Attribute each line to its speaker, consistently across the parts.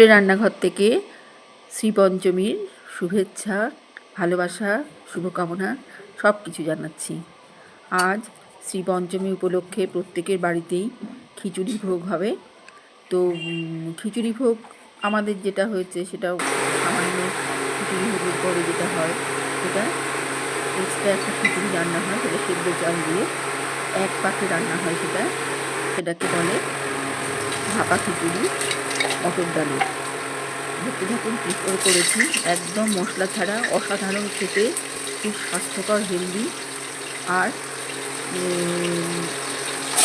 Speaker 1: রান্নাঘর থেকে শ্রী পঞ্চমীর শুভেচ্ছা, ভালোবাসা, শুভকামনা সব কিছু জানাচ্ছি। আজ শ্রী পঞ্চমী উপলক্ষে প্রত্যেকের বাড়িতেই খিচুড়ি ভোগ হবে। তো খিচুড়ি ভোগ আমাদের যেটা হয়েছে সেটাও সামান্য খিচুড়ি ভোগের পরে যেটা হয় সেটা এক্সট্রা একটা খিচুড়ি রান্না হয়, সেটা সেদ্ধ চাল দিয়ে এক পাকে রান্না হয় সেটা। সেটাকে বলে ভাপা খিচুড়ি। মটর দেখতে থাকুন কী করে করেছি। একদম মশলা ছাড়া, অসাধারণ খেতে, খুব স্বাস্থ্যকর হেলদি আর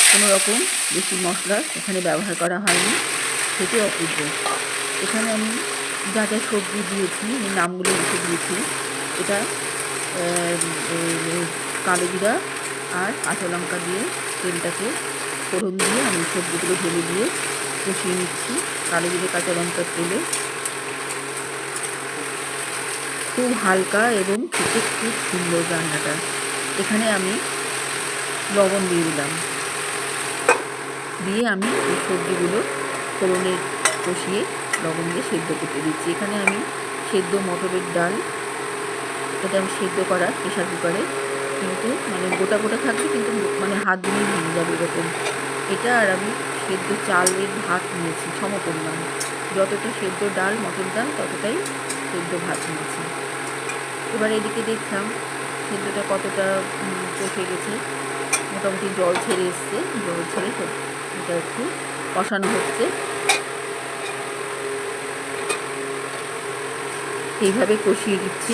Speaker 1: কোনো রকম বেশি মশলা এখানে ব্যবহার করা হয়নি। খেতে অপূর্ব। এখানে আমি যা যা সবজি দিয়েছি আমি নামগুলো লিখে দিয়েছি। এটা কালো জিরা আর কাঁচা লঙ্কা দিয়ে তেলটাকে ফোড়ন দিয়ে আমি সবজিগুলো ঢেলে দিয়ে কষিয়ে নিচ্ছি। কালো জিরে, কাঁচা লঙ্কার তেলে। খুব হালকা এবং খেতে খুব সুন্দর রান্নাটা। এখানে আমি লবণ দিয়ে দিলাম। দিয়ে আমি এই সবজিগুলো ফোড়নে কষিয়ে লবণ দিয়ে সেদ্ধ করতে দিচ্ছি। এখানে আমি সেদ্ধ মটরের ডাল, এটা আমি সেদ্ধ করা প্রেশার কুকারে। কিন্তু মানে গোটা গোটা থাকবে, কিন্তু মানে হাত দিয়ে ভেঙে যাবে এরকম। এটা আর আমি সেদ্ধ চালের ভাত নিয়েছি সম পরিমাণ যতটা সেদ্ধ ডাল, মটর ডাল, ততটাই সেদ্ধ ভাত নিয়েছি। এবার এদিকে দেখলাম সেদ্ধটা কতটা কষে গেছে। মোটামুটি জল ছেড়ে এসছে, জল ছেড়ে এটা একটু কষানো হচ্ছে। এইভাবে কষিয়ে দিচ্ছি।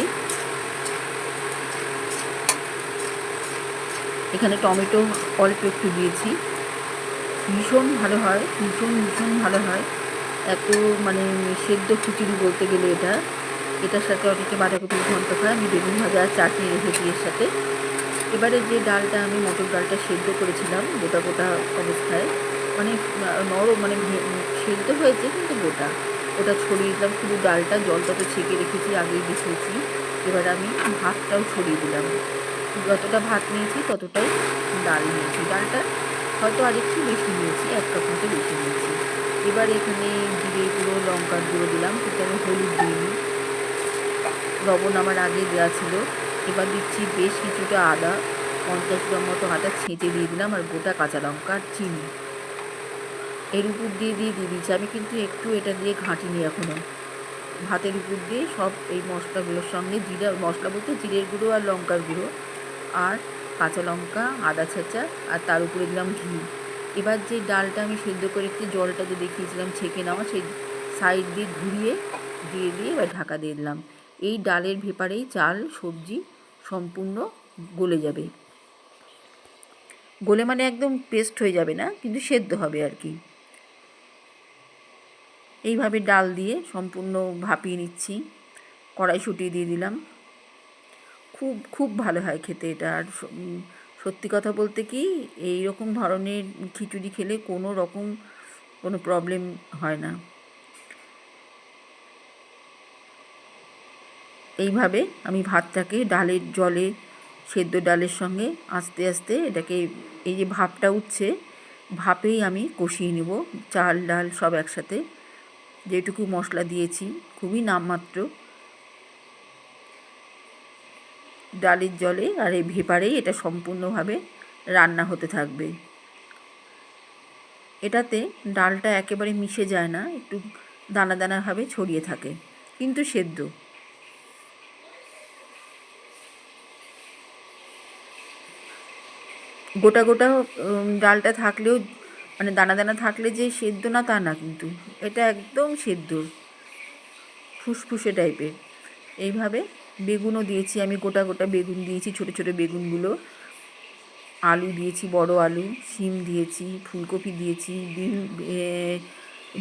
Speaker 1: এখানে টমেটো অল্প একটু দিয়েছি। ভীষণ ভালো হয়, ভীষণ ভীষণ ভালো হয়। এত মানে সেদ্ধ খিচুড়ি বলতে গেলে এটা। এটার সাথে অনেকে বাঁধাকপির ঘন্ট খায়। আমি বেগুন ভাজা, চাটনি রেখেছি এর সাথে। এবারে যে ডালটা আমি, মটর ডালটা সেদ্ধ করেছিলাম, গোটা গোটা অবস্থায়। মানে নরম মানে সেদ্ধ হয়েছে কিন্তু গোটা। ওটা ছড়িয়ে দিলাম, শুধু ডালটা, জলটা তো ছেঁকে রেখেছি, আগেই দেখিয়েছি। এবার আমি ভাতটাও ছড়িয়ে দিলাম। যতটা ভাত নিয়েছি, ততটাই ডাল নিয়েছি। ডালটা হয়তো আরেকটু বেশি নিয়েছি, এক কাপ মতো বেশি নিয়েছি। এবার এখানে জিরে গুঁড়ো, লঙ্কার গুঁড়ো দিলাম, কিন্তু আমি হলুদ দিইনি। লবণ আমার আগে দেওয়া ছিল। এবার দিচ্ছি বেশ কিছুটা আদা, পঞ্চাশ গ্রাম মতো আদা ছেঁচে দিয়ে দিলাম, আর গোটা কাঁচা লঙ্কা আর চিনি। এর উপর দিয়ে দিয়ে দিয়ে দিচ্ছি আমি কিন্তু একটু এটা দিয়ে ঘাঁটিনি এখনও ভাতের উপর দিয়ে সব এই মশলাগুলোর সঙ্গে জিরা, মশলা বলতে জিরের গুঁড়ো আর লঙ্কার গুঁড়ো। আর কাঁচা লঙ্কা, আদা ছেঁচা আর তার উপরে দিলাম ঘি। এবার যে ডালটা আমি সেদ্ধ করে একটু জলটা যে দেখিয়েছিলাম ছেঁকে নেওয়া, সেই সাইড দিয়ে ঘুরিয়ে দিয়ে দিয়ে এবার ঢাকা দিয়ে দিলাম। এই ডালের ভেপারেই চাল, সবজি সম্পূর্ণ গলে যাবে। গলে মানে একদম পেস্ট হয়ে যাবে না, কিন্তু সেদ্ধ হবে আর কি। এইভাবে ডাল দিয়ে সম্পূর্ণ ভাপিয়ে নিচ্ছি। কড়াইশুঁটি দিয়ে দিলাম। খুব খুব ভালো হয় খেতে এটা। আর সত্যি কথা বলতে কি এই রকম ধরনের খিচুড়ি খেলে কোনো রকম কোনো প্রবলেম হয় না। এইভাবে আমি ভাতটাকে ডালের জলে, সেদ্ধ ডালের সঙ্গে আস্তে আস্তে এটাকে, এই যে ভাপটা উঠছে, ভাপেই আমি কষিয়ে নেব। চাল, ডাল সব একসাথে। যেটুকু মশলা দিয়েছি, খুবই নামমাত্র। ডালের জলে আর এই ভেপারেই এটা সম্পূর্ণভাবে রান্না হতে থাকবে। এটাতে ডালটা একেবারে মিশে যায় না, একটু দানা দানাভাবে ছড়িয়ে থাকে, কিন্তু সেদ্ধ। গোটা গোটা ডালটা থাকলেও মানে দানা দানা থাকলে যে সেদ্ধ না তা না কিন্তু, এটা একদম সেদ্ধ। ফুসফুসে টাইপের। এইভাবে বেগুনও দিয়েছি, আমি গোটা গোটা বেগুন দিয়েছি, ছোটো ছোটো বেগুনগুলো। আলু দিয়েছি, বড় আলু, শিম দিয়েছি, ফুলকপি দিয়েছি বিন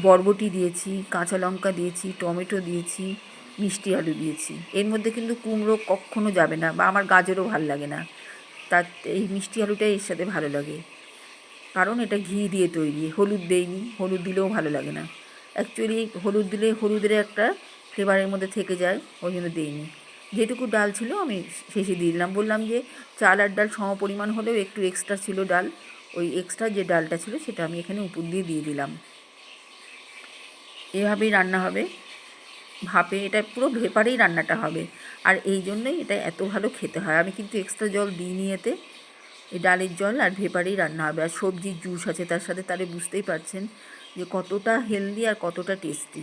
Speaker 1: বরবটি দিয়েছি, কাঁচা লঙ্কা দিয়েছি, টমেটো দিয়েছি, মিষ্টি আলু দিয়েছি। এর মধ্যে কিন্তু কুমড়ো কখনো যাবে না বা আমার গাজরও ভালো লাগে না। তার, এই মিষ্টি আলুটাই এর সাথে ভালো লাগে। কারণ এটা ঘি দিয়ে তৈরি, হলুদ দেইনি, হলুদ দিলেও ভালো লাগে না। অ্যাকচুয়ালি হলুদ দিলে, হলুদের একটা ফ্লেভারের মধ্যে থেকে যায়, ওই জন্য দিইনি। যেটুকু ডাল ছিল আমি শেষে দিয়ে দিলাম। বললাম যে চাল আর ডাল সম পরিমাণ হলেও একটু এক্সট্রা ছিল ডাল। ওই এক্সট্রা যে ডালটা ছিল সেটা আমি এখানে উপর দিয়ে দিয়ে দিলাম। এভাবেই রান্না হবে। ভাপে এটা পুরো ভেপারেই রান্নাটা হবে। আর এই জন্যই এটা এত ভালো খেতে হয়। আমি কিন্তু এক্সট্রা জল দিইনি এতে। এই ডালের জল আর ভেপারেই রান্না হবে। আর সবজির জুস আছে, তার সাথে তাহলে বুঝতেই পারছেন যে কতটা হেলদি আর কতটা টেস্টি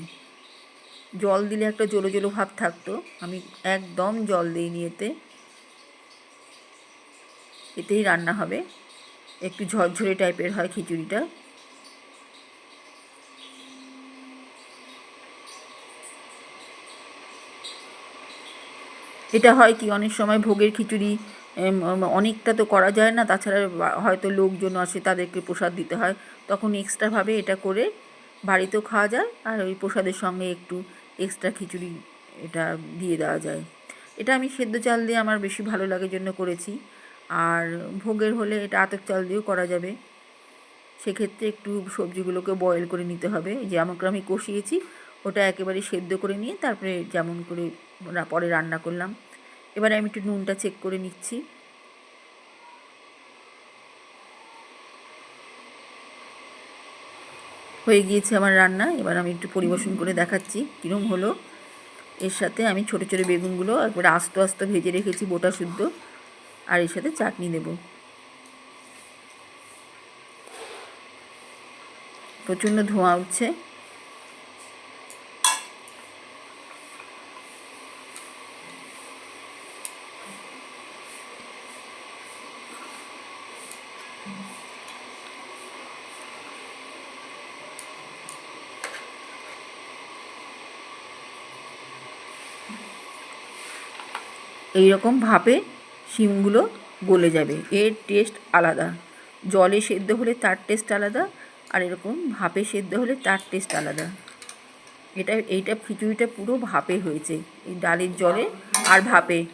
Speaker 1: জল দিলে একটা জলো জলো ভাব থাকতো। আমি একদম জল দিইনি এতে। এতেই রান্না হবে। একটু ঝরঝরে টাইপের হয় খিচুড়িটা। এটা হয় কি, অনেক সময় ভোগের খিচুড়ি অনেকটা তো করা যায় না, তাছাড়া হয়তো লোকজন আসে তাদেরকে প্রসাদ দিতে হয়। তখন এক্সট্রাভাবে এটা করে বাড়িতেও খাওয়া যায়, আর ওই প্রসাদের সঙ্গে একটু এক্সট্রা খিচুড়ি এটা দিয়ে দেওয়া যায়। এটা আমি সেদ্ধ চাল দিয়ে আমার বেশি ভালো লাগে জন্য করেছি। আর ভোগের হলে এটা আতপ চাল দিয়েও করা যাবে। সেক্ষেত্রে একটু সবজিগুলোকে বয়েল করে নিতে হবে। যে আমাকে আমি কষিয়েছি, ওটা একেবারে সেদ্ধ করে নিয়ে তারপরে যেমন করে পরে রান্না করলাম। এবারে আমি একটু নুনটা চেক করে নিচ্ছি। হয়ে গিয়েছে আমার রান্না। এবার আমি একটু পরিবেশন করে দেখাচ্ছি কীরকম হলো। এর সাথে আমি ছোটো ছোটো বেগুনগুলো একবারে আস্ত আস্ত ভেজে রেখেছি বোটা শুদ্ধ। আর এর সাথে চাটনি দেবো। প্রচণ্ড ধোঁয়া উঠছে। এই রকম ভাপে শিমগুলো গলে যাবে। এর টেস্ট আলাদা। জলে সেদ্ধ হলে তার টেস্ট আলাদা আর এরকম ভাপে সেদ্ধ হলে তার টেস্ট আলাদা। এটা, এইটা খিচুড়িটা পুরো ভাপে হয়েছে। এই ডালের জলে আর ভাপে।